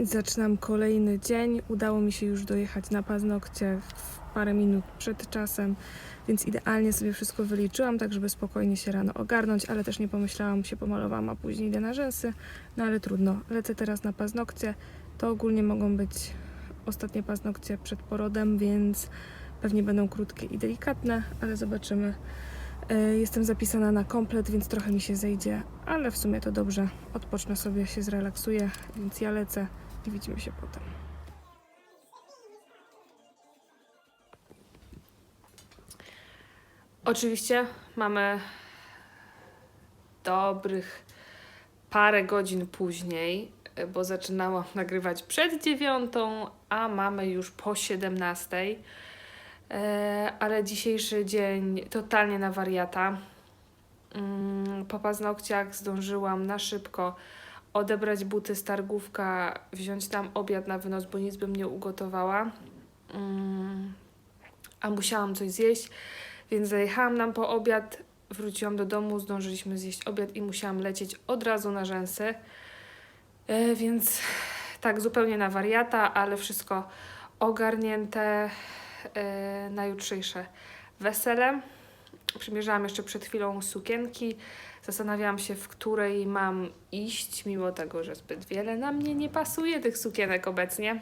Zaczynam kolejny dzień. Udało mi się już dojechać na paznokcie w parę minut przed czasem, więc idealnie sobie wszystko wyliczyłam, tak żeby spokojnie się rano ogarnąć, ale też nie pomyślałam, się pomalowałam, a później idę na rzęsy. No ale trudno. Lecę teraz na paznokcie. To ogólnie mogą być ostatnie paznokcie przed porodem, więc pewnie będą krótkie i delikatne, ale zobaczymy. E, Jestem zapisana na komplet, więc trochę mi się zejdzie, ale w sumie to dobrze. Odpocznę sobie, się zrelaksuję, więc ja lecę widzimy się potem. Oczywiście mamy dobrych parę godzin później, bo zaczynałam nagrywać przed dziewiątą, a mamy już po 17. E, ale dzisiejszy dzień totalnie na wariata. Mm, Po paznokciach zdążyłam na szybko odebrać buty z targówka, wziąć tam obiad na wynos, bo nic bym nie ugotowała. Mm, A musiałam coś zjeść, więc zajechałam nam po obiad, wróciłam do domu, zdążyliśmy zjeść obiad i musiałam lecieć od razu na rzęsy. E, Więc tak, zupełnie na wariata, ale wszystko ogarnięte e, na jutrzejsze wesele. Przymierzałam jeszcze przed chwilą sukienki. Zastanawiałam się, w której mam iść, mimo tego, że zbyt wiele na mnie nie pasuje tych sukienek obecnie.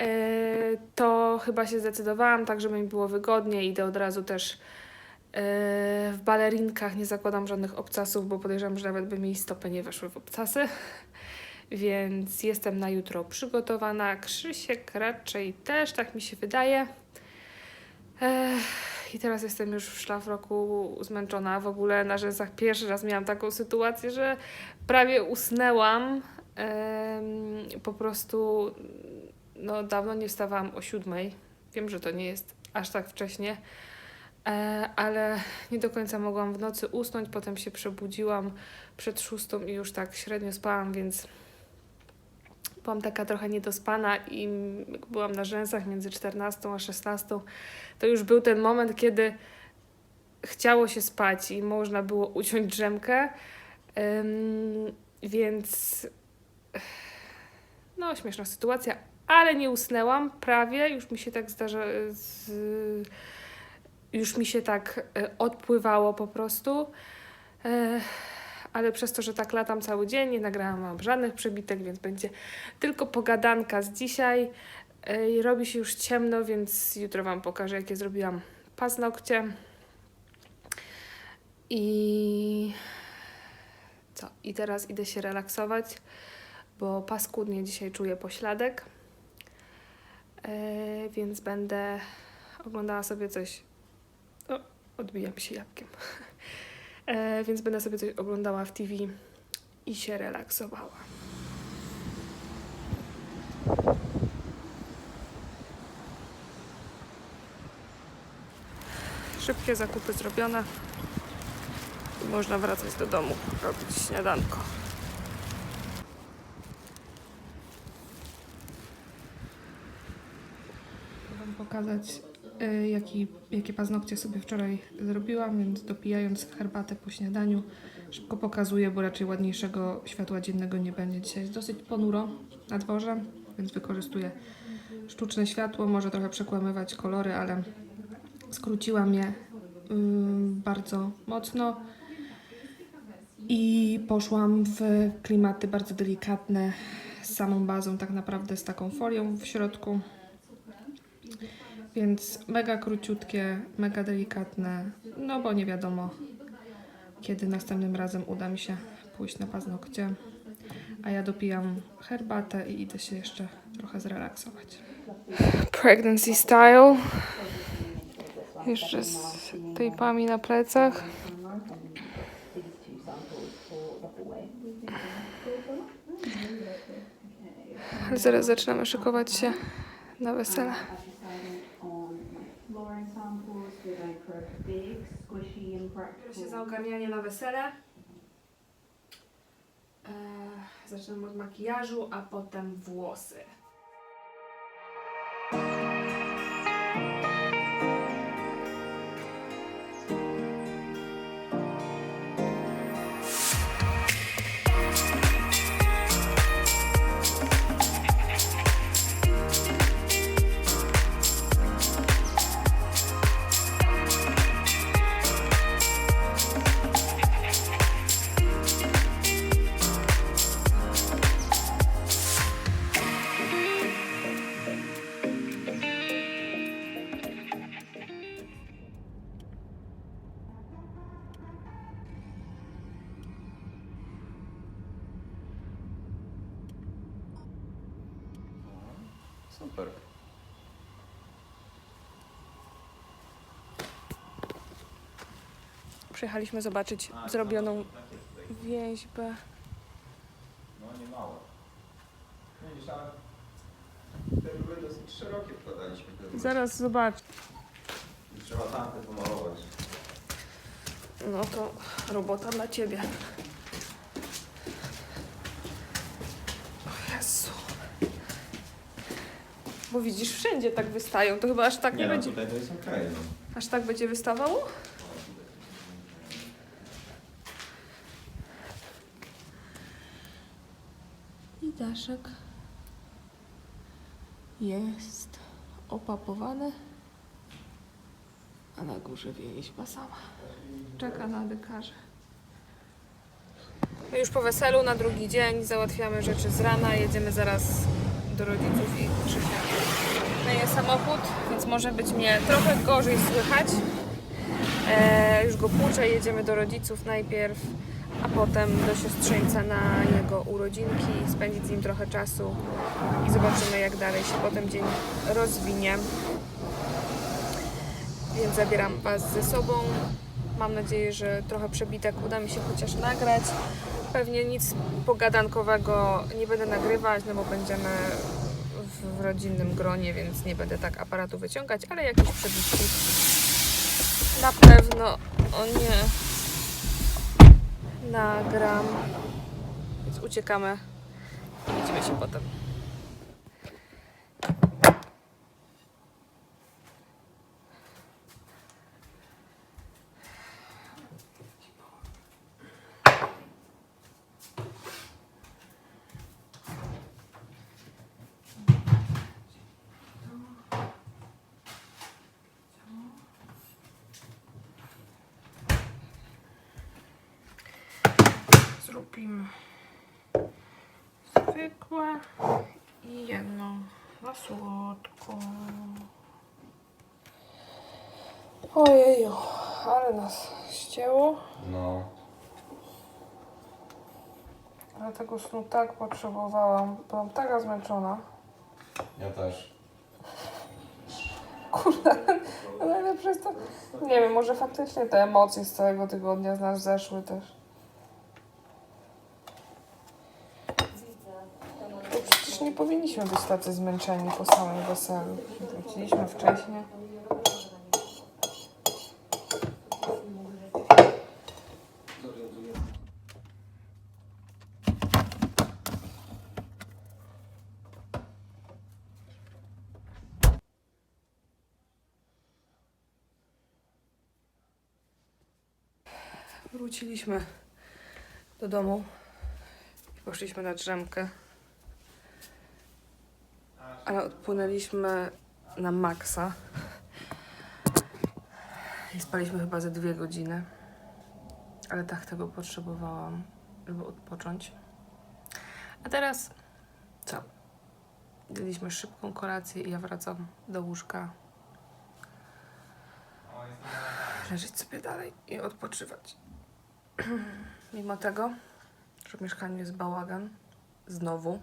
E, To chyba się zdecydowałam, tak żeby mi było wygodnie. Idę od razu też e, w balerinkach. Nie zakładam żadnych obcasów, bo podejrzewam, że nawet by mi stopy nie weszły w obcasy. Więc jestem na jutro przygotowana. Krzysiek raczej też, tak mi się wydaje. Ech, I teraz jestem już w szlafroku zmęczona. W ogóle na rzęsach pierwszy raz miałam taką sytuację, że prawie usnęłam. Po prostu no, dawno nie wstawałam o siódmej. Wiem, że to nie jest aż tak wcześnie, e, ale nie do końca mogłam w nocy usnąć. Potem się przebudziłam przed szóstą i już tak średnio spałam, więc byłam taka trochę niedospana i jak byłam na rzęsach między 14 a 16, to już był ten moment, kiedy chciało się spać i można było uciąć drzemkę. Ym, więc no, śmieszna sytuacja, ale nie usnęłam prawie, już mi się tak zdarza, z, już mi się tak e, odpływało po prostu. E, ale przez to, że tak latam cały dzień, nie nagrałam wam żadnych przebitek, więc będzie tylko pogadanka z dzisiaj. I robi się już ciemno, więc jutro wam pokażę, jakie zrobiłam paznokcie. I co? I teraz idę się relaksować, bo paskudnie dzisiaj czuję pośladek. E, więc będę oglądała sobie coś. O, odbijam się jabłkiem. E, więc będę sobie coś oglądała w TV i się relaksowała. Szybkie zakupy zrobione. Można wracać do domu, robić śniadanko. Wam pokazać, jaki, jakie paznokcie sobie wczoraj zrobiłam, więc dopijając herbatę po śniadaniu, szybko pokazuję, bo raczej ładniejszego światła dziennego nie będzie. Dzisiaj jest dosyć ponuro na dworze, więc wykorzystuję sztuczne światło, może trochę przekłamywać kolory, ale skróciłam je ym, bardzo mocno i poszłam w klimaty bardzo delikatne z samą bazą, tak naprawdę z taką folią w środku. Więc mega króciutkie, mega delikatne, no bo nie wiadomo, kiedy następnym razem uda mi się pójść na paznokcie. A ja dopijam herbatę i idę się jeszcze trochę zrelaksować. Pregnancy style. Jeszcze z tejpami na plecach. Zaraz zaczynamy szykować się na wesele. Practical. się za ogarnianie na wesele. Eee, zaczynam od makijażu, a potem włosy. Przyjechaliśmy zobaczyć zrobioną więźbę. No nie małe. No widzisz, ale te były dosyć szerokie wkładaliśmy. te Zaraz zobacz. rury. Trzeba tamte pomalować. No to robota dla ciebie. O Jezu. Bo widzisz, wszędzie tak wystają. To chyba aż tak nie, Nie no, będzie. tutaj to jest okej. no. Aż tak będzie wystawało? Daszek jest opapowany, a na górze więźba sama. Czeka na dekarze. My już po weselu na drugi dzień załatwiamy rzeczy z rana, jedziemy zaraz do rodziców i Krzysia myje samochód, więc może być mnie trochę gorzej słychać. E, już go płuczę, jedziemy do rodziców najpierw, potem do siostrzeńca na jego urodzinki, spędzić z nim trochę czasu i zobaczymy jak dalej się potem dzień rozwinie. Więc zabieram Was ze sobą. Mam nadzieję, że trochę przebitek uda mi się chociaż nagrać. Pewnie nic pogadankowego nie będę nagrywać, no bo będziemy w, rodzinnym gronie, więc nie będę tak aparatu wyciągać, ale jakieś przebitki na pewno, o nie, nagram. Więc uciekamy widzimy się potem. Zrobimy zwykłe i jedno na słodko. Ojeju, ale nas ścięło. No. Ale tego snu tak potrzebowałam. Byłam taka zmęczona. Ja też. Kurde, najlepsze jest to... Nie wiem, może faktycznie te emocje z całego tygodnia z nas zeszły też. Bo przecież nie powinniśmy być tacy zmęczeni po samym weselu. Wróciliśmy wcześniej. Wróciliśmy do domu i poszliśmy na drzemkę. Ale odpłynęliśmy na maksa. I spaliśmy chyba ze dwie godziny. Ale tak tego potrzebowałam, żeby odpocząć. A teraz co? Jedliśmy szybką kolację i ja wracam do łóżka. Leżeć sobie dalej i odpoczywać. Mimo tego, że w mieszkaniu jest bałagan, znowu,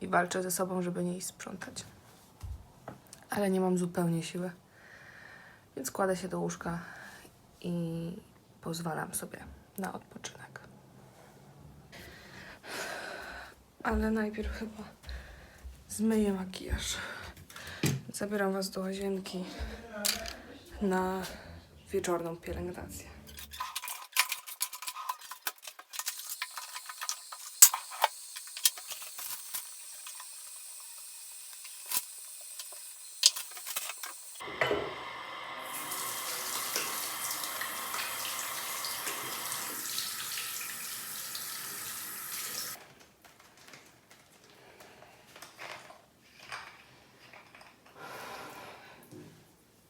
i walczę ze sobą, żeby nie iść sprzątać. Ale nie mam zupełnie siły, więc kładę się do łóżka i pozwalam sobie na odpoczynek. Ale najpierw chyba zmyję makijaż. Zabieram Was do łazienki na wieczorną pielęgnację.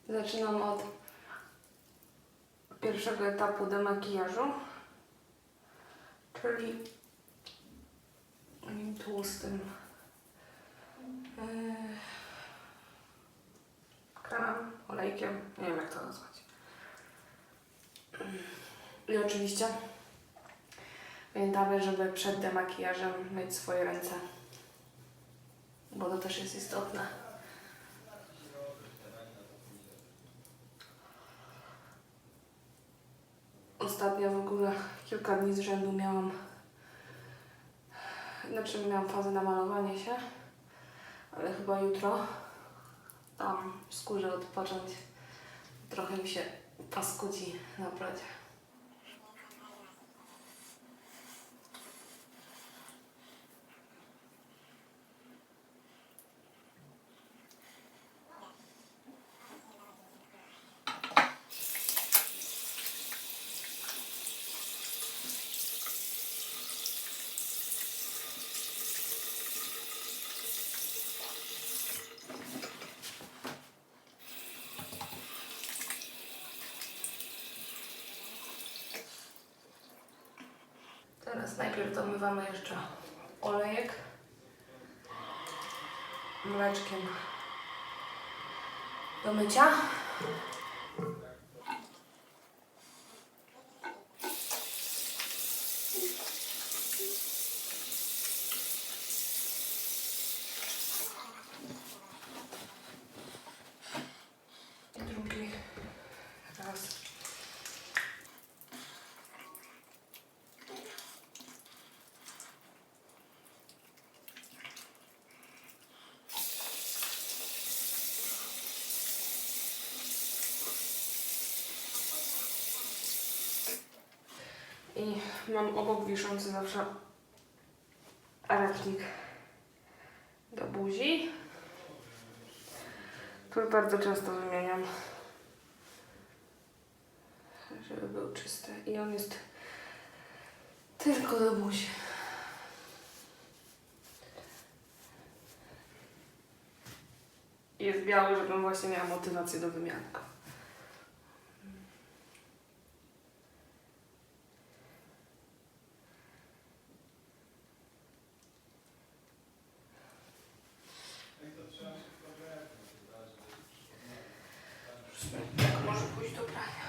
Zaczynam od pierwszego etapu demakijażu, czyli tłustym yy, kremem, olejkiem, nie wiem jak to nazwać. I oczywiście pamiętamy, żeby przed demakijażem myć swoje ręce. bo to też jest istotne. Ostatnio w ogóle kilka dni z rzędu miałam, znaczy miałam fazę na malowanie się, ale chyba jutro tam skórze odpocząć. Trochę mi się paskudzi na brodzie. Teraz najpierw domywamy jeszcze olejek mleczkiem do mycia. I drugi raz. I mam obok wiszący zawsze arachnik do buzi, który bardzo często wymieniam, żeby był czysty. I on jest tylko do buzi. Jest biały, żebym właśnie miała motywację do wymiany. go. Tak może pójść do prania.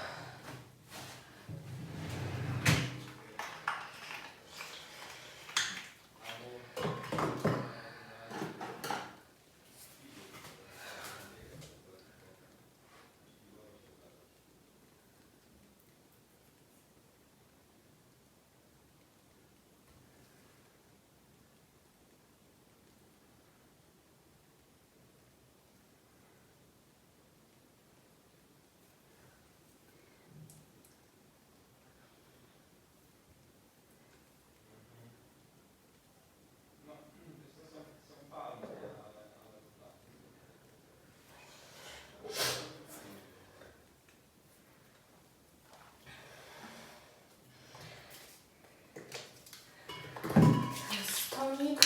Jest tonik.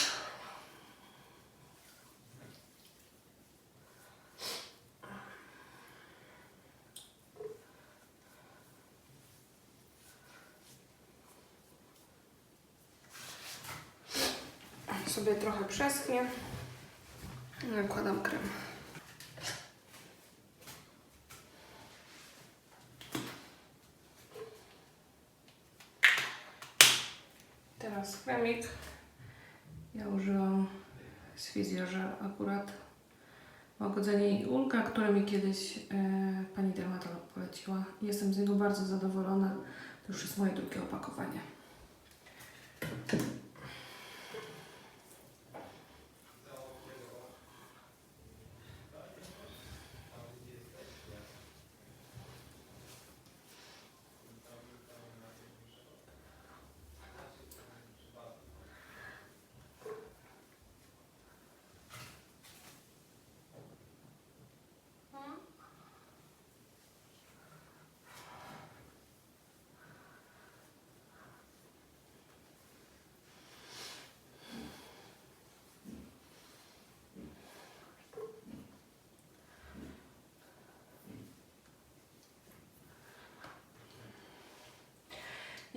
Sobie trochę przeschnie. Nakładam krem. Teraz kremik. Ja użyłam z Fizjożel akurat łagodzenie i ulga, które mi kiedyś e, pani dermatolog poleciła. Jestem z niego bardzo zadowolona. To już jest moje drugie opakowanie.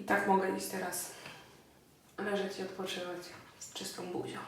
I tak mogę iść teraz leżeć i odpoczywać z czystą buzią.